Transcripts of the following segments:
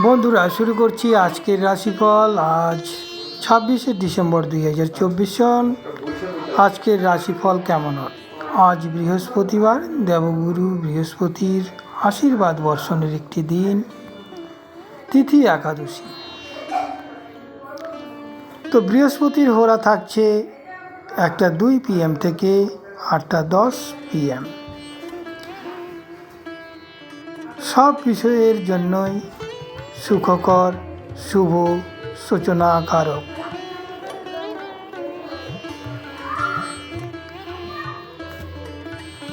বন্ধুরা, শুরু করছি আজকের রাশিফল। আজ ছাব্বিশে ডিসেম্বর দুই হাজার চব্বিশ সন। আজকের রাশিফল কেমন আজ বৃহস্পতিবার, দেবগুরু বৃহস্পতির আশীর্বাদ বর্ষণের একটি দিন। তিথি একাদশী। তো বৃহস্পতির হোরা থাকছে একটা দুই পিএম থেকে আটটা দশ পিএম সব বিষয়ের জন্যই সুখকর, শুভ, সূচনাকারক।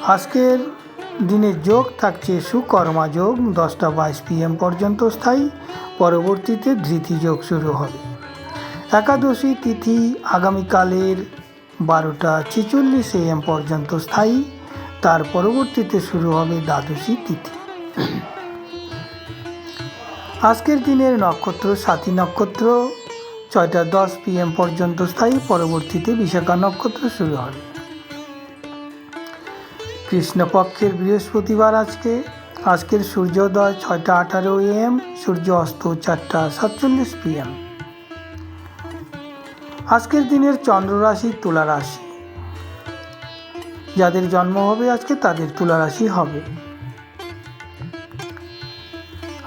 আজকের দিনে যোগ থাকছে সুকর্মা যোগ, দশটা বাইশ পিএম পর্যন্ত স্থায়ী। পরবর্তীতে ধৃতি যোগ শুরু হবে। একাদশী তিথি আগামীকালের বারোটা ছেচল্লিশ এম পর্যন্ত স্থায়ী। তার পরবর্তীতে শুরু হবে দ্বাদশী তিথি। আজকের দিনের নক্ষত্র, সাথী নক্ষত্র, ছয়টা দশ পিএম পর্যন্ত স্থায়ী, পরবর্তীতে বিশাখা নক্ষত্র শুরু হবে কৃষ্ণপক্ষের বৃহস্পতিবার আজকে। আজকের সূর্যোদয় ছয়টা আঠারো এম সূর্য অস্ত চারটা সাতচল্লিশ পিএম আজকের দিনের চন্দ্র রাশি, তুলা রাশি। যাদের জন্ম হবে আজকে, তাদের তুলা রাশি হবে।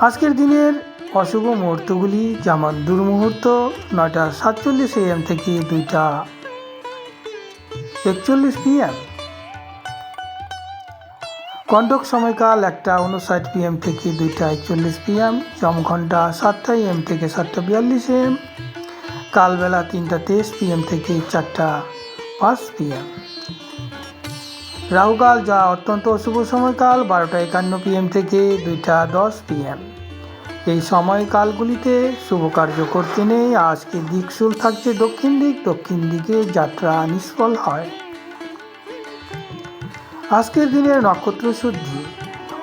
আজকের দিনের অশুভ মুহূর্তগুলি যেমন দুর্মুহূর্ত নয়টা সাতচল্লিশ এম থেকে দুইটা একচল্লিশ পিএম কণ্টক সময়কাল একটা উনষাট পিএম থেকে দুইটা একচল্লিশ পিএম ঘণ্টা সাতটা এম থেকে সাতটা বিয়াল্লিশ এম কালবেলা তিনটা তেইশ পিএম থেকে চারটা পাঁচ পিএম রাহুকাল যা অত্যন্ত অশুভ সময়কাল, বারোটা একান্ন পিএম থেকে দুইটা দশ পিএম এই সময়কালগুলিতে শুভ কার্য করতে নেই। আজকে দিকশুল থাকছে দক্ষিণ দিক। দক্ষিণ দিকে যাত্রা নিষ্ফল হয়। আজকের দিনের নক্ষত্র শুদ্ধি।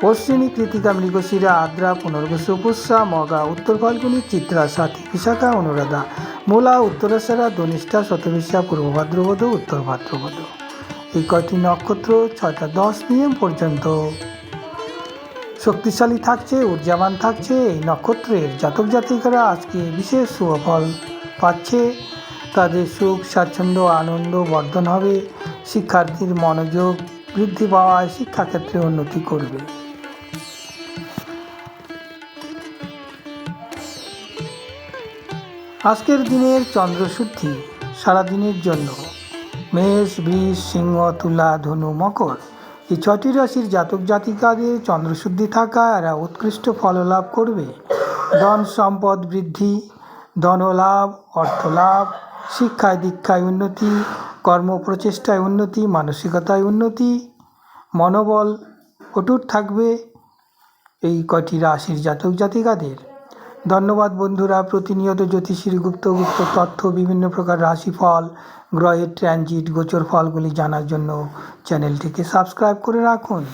অশ্বিনী কৃতিকা মৃগশিরা, আদ্রা, পুনর্বসু পুষ্যা, মগা, উত্তর ফাল্গুনি, চিত্রা, সাথী, বিশাখা, অনুরাধা, মূলা উত্তরেশ্বরা ধনিষ্ঠা, শতবিশা, পূর্ব ভাদ্রবধ উত্তর ভাদ্রবধ এই কয়টি নক্ষত্র ছয়টা দশ পিএম পর্যন্ত শক্তিশালী থাকছে ঊর্জাবান থাকছে, এই নক্ষত্রের জাতক জাতিকারা আজকে বিশেষ সুফল পাচ্ছে। তাদের সুখ, স্বাচ্ছন্দ্য, আনন্দ বর্ধন হবে। শিক্ষার্থীর মনোযোগ বৃদ্ধি পাওয়ায় শিক্ষাক্ষেত্রে উন্নতি করবে। আজকের দিনের চন্দ্রশুদ্ধি সারাদিনের জন্য। মেষ, বৃষ, সিংহ, তুলা, ধনু, মকর। এই ছটি রাশির জাতক জাতিকাদের চন্দ্রশুদ্ধি থাকা এরা উৎকৃষ্ট ফললাভ করবে। ধন সম্পদ বৃদ্ধি ধনলাভ অর্থলাভ শিক্ষায় দীক্ষায় উন্নতি, কর্ম প্রচেষ্টায় উন্নতি, মানসিকতায় উন্নতি, মনোবল অটুট থাকবে। এই কটি রাশির জাতক জাতিকাদের ধন্যবাদ বন্ধুরা, প্রতিনিয়ত জ্যোতিষীর গুপ্ত গুপ্ত তথ্য, বিভিন্ন প্রকার রাশিফল, গ্রহের ট্রানজিট গোচর ফলগুলি জানার জন্য চ্যানেলটিকে সাবস্ক্রাইব করে রাখুন।